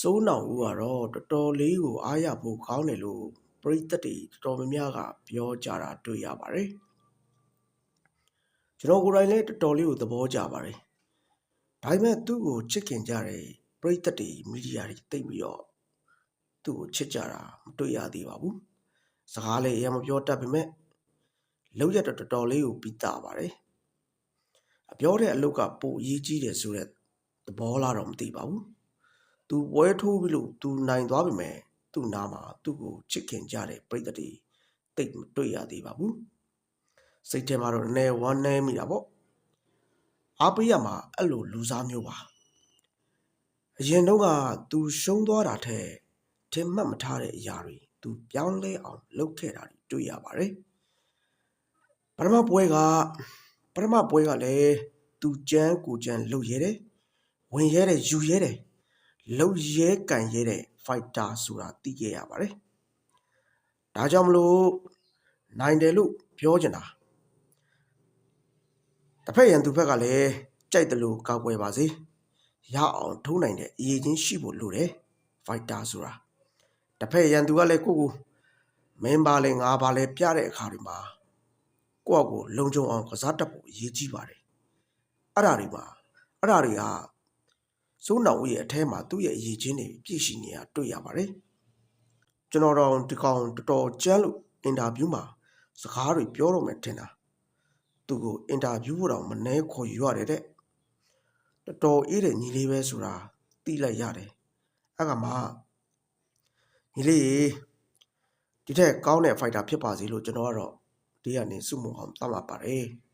စိုးနောင်ဦးကတော့တော်တော်လေးကိုအားရဖို့ကောင်းတယ်လို့ပရိသတ်တွေတော်တော်များများကပြောကြတာတွေ့ရပါတယ်ကျွန်တော်ကိုယ်တိုင်လည်းတော်တော်လေးကိုသဘောကျပါတယ်ဒါပေမဲ့သူ့ကိုချစ်ခင်ကြတယ်ပရိသတ်တွေမီဒီယာတွေတိတ်ပြီးတော့သူ့ကိုချစ်ကြတာမတွေ့ရသေးပါဘူးစကားလည်းအရင်မပြောတတ်ပေမဲ့လောက်ရတော့တော်တော်လေးကိုပြီးတာပါတယ်အပြောတဲ့အလုပ်ကပိုအရေးကြီးတယ်ဆိုတဲ့သဘောလားတော့မသိပါဘူး သူပွဲထိုးပြီလို့သူနိုင်သွားပြီမဲ့သူ့နာမှာသူ့ကိုချစ်ခင်ကြတဲ့ပြိတ္တတွေတိတ်မတွေ့ရသေးပါဘူးစိတ်ထဲမှာတော့နည်းနည်းဝမ်းနည်းမိတာပေါ့အားပေးရမှာအဲ့လိုလူစားမျိုးပါအရင်တော့ကသူရှုံးသွားတာထက်ထင်မှတ်မထားတဲ့အရာတွေသူပြောင်းလဲအောင်လုပ်ခဲ့တာတွေတွေ့ရပါတယ်ပထမပွဲကပထမပွဲကလည်းသူကြမ်းကိုကြမ်းလုပ်ရဲတယ်ဝင်ရဲတယ်ယူရဲတယ် လုံရဲကန်ရဲတဲ့ fighter ဆိုတာသိခဲ့ရပါတယ်။ဒါကြောင့်မလို့နိုင်တယ်လို့ပြောချင်တာ။တစ်ဖက်ရန်သူဘက်ကလည်းကြိုက်တယ်လို့ကောက်ပွဲပါစေ။ရအောင်ထိုးနိုင်တဲ့အရေးချင်းရှိဖို့လိုတယ်။ fighter ဆိုတာတစ်ဖက်ရန်သူကလည်းကိုယ့်ကိုမင်းပါလဲငါပါလဲပြတဲ့အခါတွေမှာကိုယ့်အကိုလုံခြုံအောင်ကစားတတ်ဖို့အရေးကြီးပါတယ်။အဲ့ဒါတွေမှာအဲ့ဒါတွေက စိုးနောင်ဦးရဲ့အထဲမှာသူ့ရဲ့အရေးချင်းတွေပြည့်ရှိနေတာတွေ့ရပါတယ်။ကျွန်တော်တော့ဒီကောင်တော်တော်ကြမ်းလို့အင်တာဗျူးမှာစကားတွေပြောတော့မယ်ထင်တာ။သူ့ကိုအင်တာဗျူးဖို့တော့မနှဲခေါ်ယူရတယ်တဲ့။တော်တော်အေးတဲ့ညီလေးပဲဆိုတာသိလိုက်ရတယ်။အဲ့ကမှညီလေးရေဒီထက်ကောင်းတဲ့ဖိုက်တာဖြစ်ပါစေလို့ကျွန်တော်ကတော့ဒီကနေစုမုံအောင်သတ်မှတ်ပါတယ်။